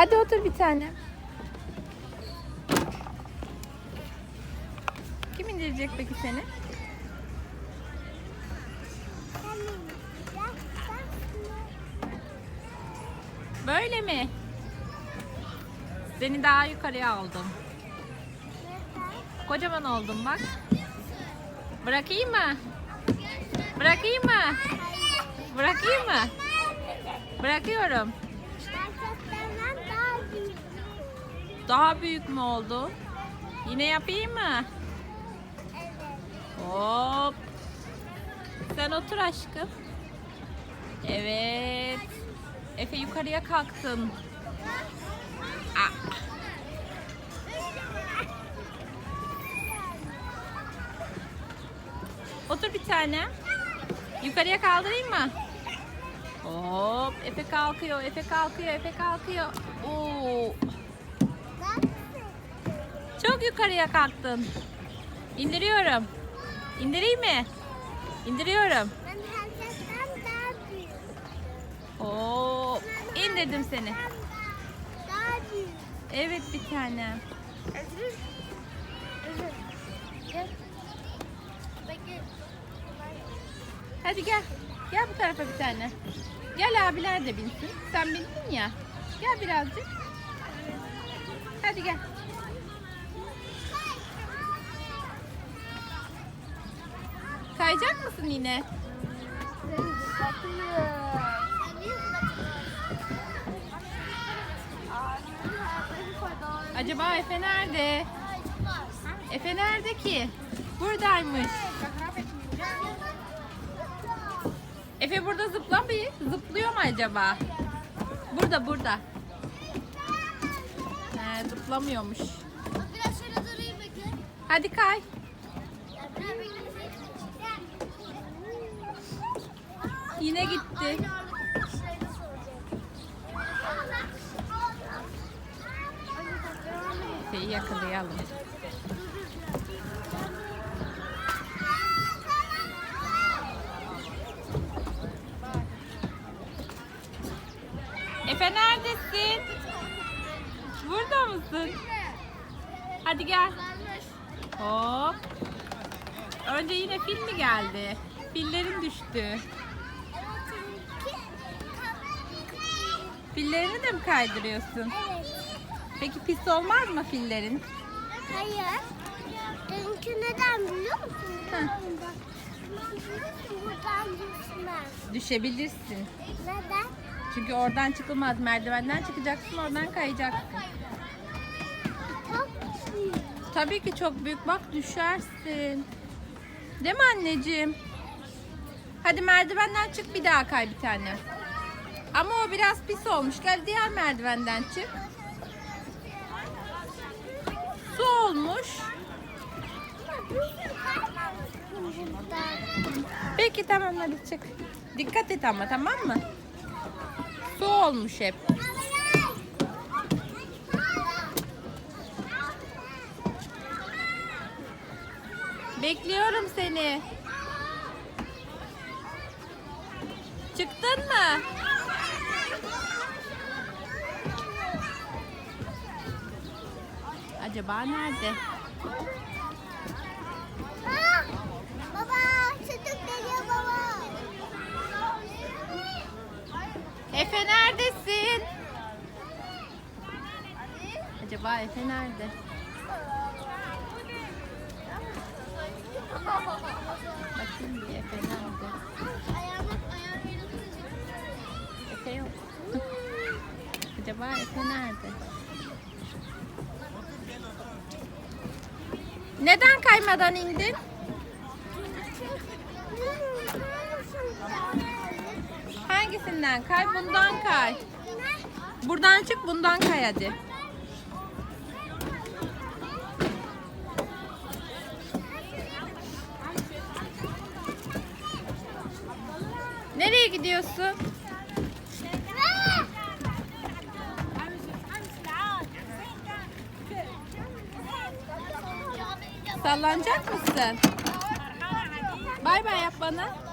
Hadi otur bir tane. Kim indirecek peki seni? Böyle mi? Seni daha yukarıya aldım. Kocaman oldum bak. Bırakayım mı? Bırakayım mı? Bırakayım mı? Bırakıyorum. Daha büyük mü oldu? Yine yapayım mı? Hop. Sen otur aşkım. Evet. Efe yukarıya kalktın. Ah. Otur bir tane. Yukarıya kaldırayım mı? Hop. Efe kalkıyor. Efe kalkıyor. Efe kalkıyor. Oo. Çok yukarıya kalktın. İndiriyorum. İndireyim mi? İndiriyorum. Hop. İndirdim seni. Evet bir tane. Hadi gel. Gel bu tarafa bir tane. Gel abiler de binsin. Sen bindin ya. Gel birazcık. Hadi gel. Kayacak mısın yine? Acaba Efe nerede? Efe nerede ki? Buradaymış. Efe burada zıplamıyor. Zıplıyor mu acaba? Burada burada. He, zıplamıyormuş. Biraz şöyle durayım bekle. Hadi kay. Biraz bekle. Yine gitti. Efe'yi yakalayalım. Efe neredesin? Burada mısın? Hadi gel. Hop. Önce yine fil mi geldi? Fillerin düştü. Fillerini de mi kaydırıyorsun? Evet. Peki pis olmaz mı fillerin? Hayır. Çünkü neden biliyor musun? Hı. Buradan düşmez. Düşebilirsin. Neden? Çünkü oradan çıkılmaz. Merdivenden çıkacaksın, oradan kayacaksın. Çok büyük. Tabii ki çok büyük. Bak düşersin. Değil mi anneciğim? Hadi merdivenden çık bir daha kay bir tane. Ama o biraz pis olmuş. Gel diğer merdivenden çık. Su olmuş. Peki tamam hadi çık. Dikkat et ama tamam mı? Su olmuş hep. Bekliyorum seni. Çıktın mı? Acaba nerede? Baba, çocuk geliyor baba. Efe neredesin? Acaba Efe nerede? Bakayım bir Efe nerede? Efe yok. Acaba Efe nerede? Neden kaymadan indin? Hangisinden kay? Bundan kay. Buradan çık bundan kay hadi. Nereye gidiyorsun? Sallanacak mısın? Bay bay yap bana.